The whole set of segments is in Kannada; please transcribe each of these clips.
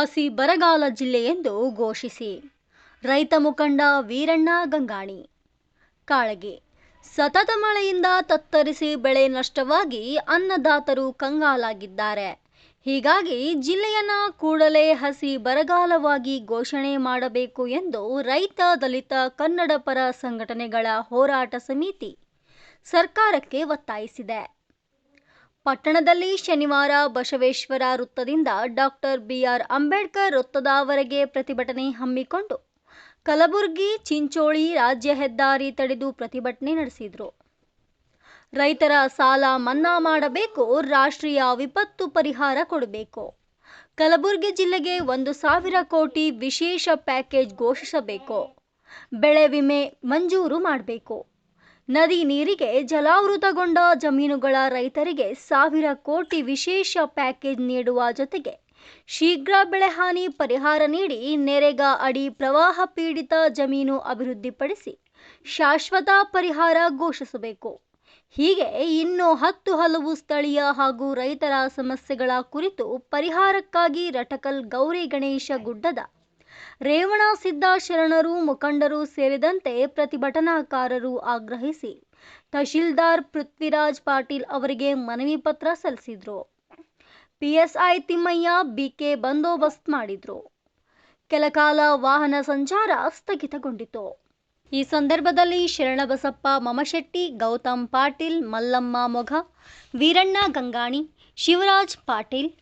ಹಸಿ ಬರಗಾಲ ಜಿಲ್ಲೆ ಎಂದು ಘೋಷಿಸಿ. ರೈತ ಮುಖಂಡ ವೀರಣ್ಣ ಗಂಗಾಣಿ. ಕಾಳಗೆ. ಸತತ ಮಳೆಯಿಂದ ತತ್ತರಿಸಿ ಬೆಳೆ ನಷ್ಟವಾಗಿ ಅನ್ನದಾತರು ಕಂಗಾಲಾಗಿದ್ದಾರೆ. ಹೀಗಾಗಿ ಜಿಲ್ಲೆಯನ್ನ ಕೂಡಲೇ ಹಸಿ ಬರಗಾಲವಾಗಿ ಘೋಷಣೆ ಮಾಡಬೇಕು ಎಂದು ರೈತ ದಲಿತ ಕನ್ನಡ ಪರ ಸಂಘಟನೆಗಳ ಹೋರಾಟ ಸಮಿತಿ ಸರ್ಕಾರಕ್ಕೆ ಒತ್ತಾಯಿಸಿದೆ. ಪಟ್ಟಣದಲ್ಲಿ ಶನಿವಾರ ಬಸವೇಶ್ವರ ವೃತ್ತದಿಂದ ಡಾಕ್ಟರ್ ಬಿಆರ್ ಅಂಬೇಡ್ಕರ್ ವೃತ್ತದವರೆಗೆ ಪ್ರತಿಭಟನೆ ಹಮ್ಮಿಕೊಂಡು ಕಲಬುರಗಿ, ಚಿಂಚೋಳಿ ರಾಜ್ಯ ಹೆದ್ದಾರಿ ತಡೆದು ಪ್ರತಿಭಟನೆ ನಡೆಸಿದರು. ರೈತರ ಸಾಲ ಮನ್ನಾ ಮಾಡಬೇಕು, ರಾಷ್ಟ್ರೀಯ ವಿಪತ್ತು ಪರಿಹಾರ ಕೊಡಬೇಕು. ಕಲಬುರಗಿ ಜಿಲ್ಲೆಗೆ ಒಂದು ಸಾವಿರ ಕೋಟಿ ವಿಶೇಷ ಪ್ಯಾಕೇಜ್ ಘೋಷಿಸಬೇಕು. ಬೆಳೆ ವಿಮೆ ಮಂಜೂರು ಮಾಡಬೇಕು. ನದಿ ನೀರಿಗೆ ಜಲಾವೃತಗೊಂಡ ಜಮೀನುಗಳ ರೈತರಿಗೆ ಸಾವಿರ ಕೋಟಿ ವಿಶೇಷ ಪ್ಯಾಕೇಜ್ ನೀಡುವ ಜೊತೆಗೆ ಶೀಘ್ರ ಬೆಳೆಹಾನಿ ಪರಿಹಾರ ನೀಡಿ ನೆರೆಗ ಅಡಿ ಪ್ರವಾಹ ಪೀಡಿತ ಜಮೀನು ಅಭಿವೃದ್ಧಿಪಡಿಸಿ ಶಾಶ್ವತ ಪರಿಹಾರ ಘೋಷಿಸಬೇಕು. ಹೀಗೆ ಇನ್ನೂ ಹತ್ತು ಹಲವು ಸ್ಥಳೀಯ ಹಾಗೂ ರೈತರ ಸಮಸ್ಯೆಗಳ ಕುರಿತು ಪರಿಹಾರಕ್ಕಾಗಿ ರಟಕಲ್ ಗೌರಿ ಗಣೇಶ ಗುಡ್ಡದ ರೇವಣ ಸಿದ್ದ ಶರಣರು, ಮುಖಂಡರು ಸೇರಿದಂತೆ ಪ್ರತಿಭಟನಾಕಾರರು ಆಗ್ರಹಿಸಿ ತಹಶೀಲ್ದಾರ್ ಪೃಥ್ವಿರಾಜ್ ಪಾಟೀಲ್ ಅವರಿಗೆ ಮನವಿ ಪತ್ರ ಸಲ್ಲಿಸಿದ್ರು. ಪಿಎಸ್ಐ ತಿಮ್ಮಯ್ಯ ಬಿಕೆ ಬಂದೋಬಸ್ತ್ ಮಾಡಿದ್ರು. ಕೆಲಕಾಲ ವಾಹನ ಸಂಚಾರ ಸ್ಥಗಿತಗೊಂಡಿತು ಈ ಸಂದರ್ಭದಲ್ಲಿ ಶರಣಬಸಪ್ಪ ಮಮಶೆಟ್ಟಿ, ಗೌತಮ್ ಪಾಟೀಲ್, ಮಲ್ಲಮ್ಮ ಮೊಘ, ವೀರಣ್ಣ ಗಂಗಾಣಿ, ಶಿವರಾಜ್ ಪಾಟೀಲ್,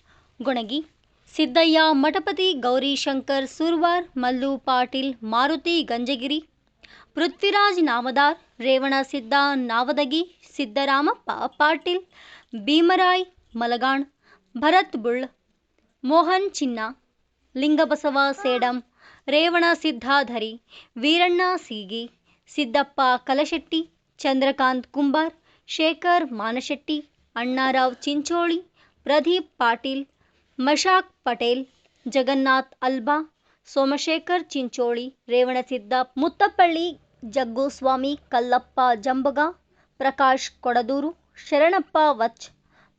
ಗೊಣಗಿ ಸಿದ್ದಯ್ಯ, ಮಠಪತಿ ಗೌರಿಶಂಕರ್, ಸುರ್ವಾರ್, ಮಲ್ಲು ಪಾಟೀಲ್, ಮಾರುತಿ ಗಂಜಗಿರಿ, ಪೃಥ್ವಿರಾಜ್ ನಾಮದಾರ್, ರೇವಣ ಸಿದ್ದ, ನಾವದಗಿ ಸಿದ್ದರಾಮಪ್ಪ ಪಾಟೀಲ್, ಭೀಮರಾಯ್ ಮಲಗಾಣ್, ಭರತ್ ಬುಳ್, ಮೋಹನ್ ಚಿನ್ನ, ಲಿಂಗಬಸವ ಸೇಡಂ, ರೇವಣ ಸಿದ್ಧಾಧರಿ, ವೀರಣ್ಣ ಸೀಗಿ, ಸಿದ್ದಪ್ಪ ಕಲಶೆಟ್ಟಿ, ಚಂದ್ರಕಾಂತ್ ಕುಂಬಾರ್, ಶೇಖರ್ ಮಾನಶೆಟ್ಟಿ, ಅಣ್ಣಾರಾವ್ ಚಿಂಚೋಳಿ, ಪ್ರದೀಪ್ ಪಾಟೀಲ್ ಮಶಾಕ್ ಪಟೇಲ್, ಜಗನ್ನಾಥ್ ಅಲ್ಬಾ, ಸೋಮಶೇಖರ್ ಚಿಂಚೋಳಿ, ರೇವಣಸಿದ್ದ ಮುತ್ತಪ್ಪಳ್ಳಿ, ಜಗ್ಗುಸ್ವಾಮಿ ಕಲ್ಲಪ್ಪ ಜಂಬಗ, ಪ್ರಕಾಶ್ ಕೊಡದೂರು, ಶರಣಪ್ಪ ವಚ್,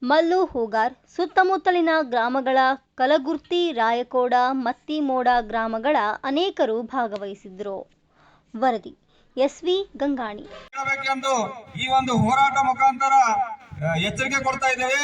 ಮಲ್ಲು ಹೂಗಾರ್, ಸುತ್ತಮುತ್ತಲಿನ ಗ್ರಾಮಗಳ ಕಲಗುರ್ತಿ, ರಾಯಕೋಡ, ಮತ್ತಿಮೋಡ ಗ್ರಾಮಗಳ ಅನೇಕರು ಭಾಗವಹಿಸಿದ್ರು. ವರದಿ, ಎಸ್ ವಿ ಗಂಗಾಣಿ. ಈ ಒಂದು ಹೋರಾಟ ಮುಖಾಂತರ ಎಚ್ಚರಿಕೆ ಕೊಡ್ತಾ ಇದ್ದೇವೆ.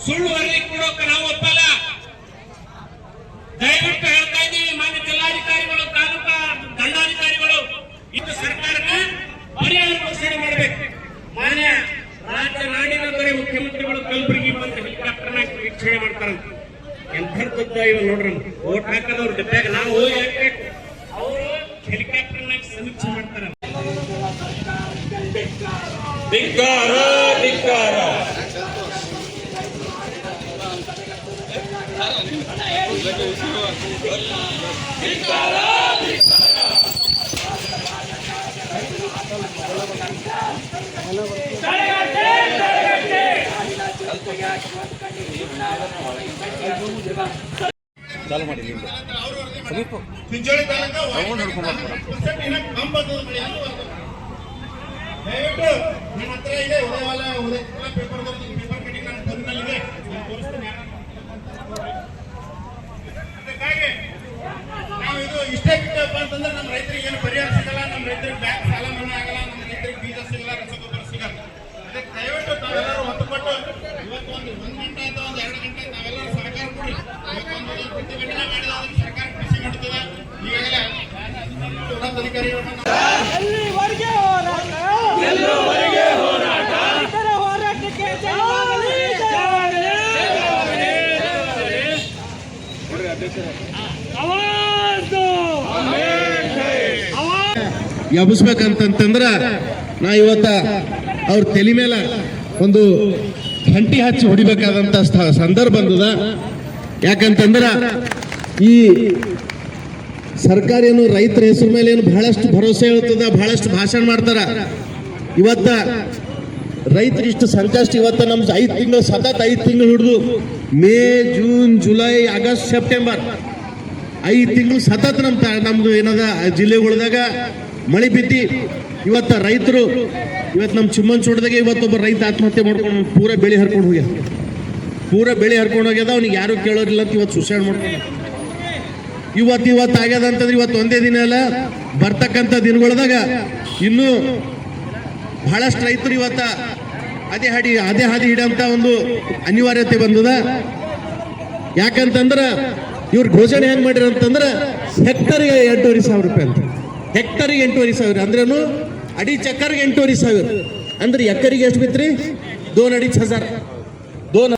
ಸುಳ್ಳು ವರದಿ ಕೊಡೋಕೆ ನಾವು ಒಪ್ಪಲ್ಲ ದಯವಿಟ್ಟು ಹೇಳ್ತಾ ಇದ್ದೀವಿ ಮಾನ್ಯ ಜಿಲ್ಲಾಧಿಕಾರಿಗಳು ತಾಲೂಕಾ ದಂಡಾಧಿಕಾರಿಗಳು ಇದು ಸರ್ಕಾರಕ್ಕೆ ಪರಿಹಾರ ಘೋಷಣೆ ಮಾಡಬೇಕು ಮಾನ್ಯ ರಾಜ್ಯ ನಾಡಿನ ದೊರೆ ಮುಖ್ಯಮಂತ್ರಿಗಳು ಕಲಬುರಗಿ ಬಂದು ಹೆಲಿಕಾಪ್ಟರ್ನ ವೀಕ್ಷಣೆ ಮಾಡ್ತಾರಂತ ಎಂಥದ್ದು ಇವ ನೋಡ್ರಿ ಓಟ್ ಹಾಕೋದವ್ರ ಜೊತೆಗೆ ನಾವು ಹೋಗಿ ಹಾಕ್ಬೇಕು ಅವರು ಹೆಲಿಕಾಪ್ಟರ್ನಾಗ ಸಮೀಕ್ಷೆ ಮಾಡ್ತಾರ ಧಿಕ್ಕಾರ ಧಿಕ್ಕಾರ. ಚಿಂಚೋಳಿ ತಾಲೂಕು ನೋಡ್ಕೊಂಡು ದಯವಿಟ್ಟು ಪೇಪರ್ ಕಟಿಂಗ್ ತೋರಿಸ್ತೀನಿ ನಾವು ಇದು ಇಷ್ಟೇ ಅಂತಂದ್ರೆ ನಮ್ಮ ರೈತರಿಗೆ ಏನು ಪರಿಹಾರ ಸಿಗಲ್ಲ, ನಮ್ಮ ರೈತರಿಗೆ ಬ್ಯಾಂಕ್ ಸಾಲ ಮನ್ನಾ ಆಗಲ್ಲ, ನಮ್ಮ ರೈತರಿಗೆ ಬೀಜ ಸಿಗಲ್ಲ, ರಸಗೊಬ್ಬರ ಸಿಗಲ್ಲ. ಅದಕ್ಕೆ ದಯವಿಟ್ಟು ಇವತ್ತು ಒಂದು ಒಂದು ಗಂಟೆ ಅಥವಾ ಒಂದು ಎರಡು ಗಂಟೆ ಸರ್ಕಾರ ಕೊಡಿ. ಇವತ್ತೊಂದು ಮಾಡಿದ ಸರ್ಕಾರ ಕೃಷಿ ಮಾಡ್ತದೆ ಈಗಾಗಲೇ ಉನ್ನತ ಅಧಿಕಾರಿಗಳನ್ನ ಎಬ್ಬಿಸ್ಬೇಕಂತಂದ್ರ ನಾ ಇವತ್ತ ಅವ್ರ ತಲೆ ಮೇಲೆ ಒಂದು ಗಂಟಿ ಹಚ್ಚಿ ಹೊಡಿಬೇಕಾದಂತ ಸಂದರ್ಭ ಬಂದದ. ಯಾಕಂತಂದ್ರ ಈ ಸರ್ಕಾರ ಏನು ರೈತರ ಹೆಸರು ಮೇಲೆ ಏನು ಬಹಳಷ್ಟು ಭರವಸೆ ಇರ್ತದ ಬಹಳಷ್ಟು ಭಾಷಣ ಮಾಡ್ತಾರ. ಇವತ್ತ ರೈತರು ಇಷ್ಟು ಸಂಕಷ್ಟ ಇವತ್ತ ನಮ್ದು ಐದು ತಿಂಗಳು, ಸತತ ಐದು ತಿಂಗಳು ಹಿಡಿದು May, June, July, August, September ಐದು ತಿಂಗಳು ಸತತ ನಮ್ಮ ನಮ್ದು ಏನದ, ಜಿಲ್ಲೆಗಳ್ದಾಗ ಮಳೆ ಬಿದ್ದಿ ಇವತ್ತ ರೈತರು, ಇವತ್ತು ನಮ್ಮ ಚಿಮ್ಮಂಚೋಡದಾಗ ಇವತ್ತೊಬ್ಬ ರೈತ ಆತ್ಮಹತ್ಯೆ ಮಾಡ್ಕೊಂಡು ಪೂರ ಬೆಳೆ ಹರ್ಕೊಂಡು ಹೋಗ್ಯಾರ ಪೂರ ಬೆಳೆ ಹರ್ಕೊಂಡು ಹೋಗ್ಯದ, ಅವ್ನಿಗೆ ಯಾರು ಕೇಳೋರಿಲ್ಲ ಅಂತ ಇವತ್ತು ಸುಸೈಡ್ ಮಾಡ್ಕೊಂಡು ಇವತ್ತು ಇವತ್ತು ಆಗ್ಯದ ಅಂತಂದ್ರೆ ಇವತ್ತು ಒಂದೇ ದಿನ ಅಲ್ಲ, ಬರ್ತಕ್ಕಂಥ ದಿನಗಳದಾಗ ಇನ್ನೂ ಬಹಳಷ್ಟು ರೈತರು ಇವತ್ತ ಅದೇ ಹಾಡಿ, ಅದೇ ಹಾದಿ ಹಿಡಂತ ಒಂದು ಅನಿವಾರ್ಯತೆ ಬಂದದ. ಯಾಕಂತಂದ್ರೆ ಇವ್ರ ಘೋಷಣೆ ಹೆಂಗೆ ಮಾಡಿರಂತಂದ್ರೆ, ಹೆಕ್ಟರ್ಗೆ ಎಂಟೂವರೆ ಸಾವಿರ ರೂಪಾಯಿ ಅಂತ. ಹೆಕ್ಟರ್ಗೆ ಎಂಟೂವರೆ ಸಾವಿರ. ಅಂದ್ರೇನು? ಅಡಿ ಚಕ್ಕರ್ಗೆ ಎಂಟೂವರೆ ಸಾವಿರ. ಅಂದ್ರೆ ಎಕರಿಗೆ ಎಷ್ಟು ಬಿತ್ರಿ? ದೋನ್ ಅಡಿಚ್ ಹಜಾರ್. ದೋನ್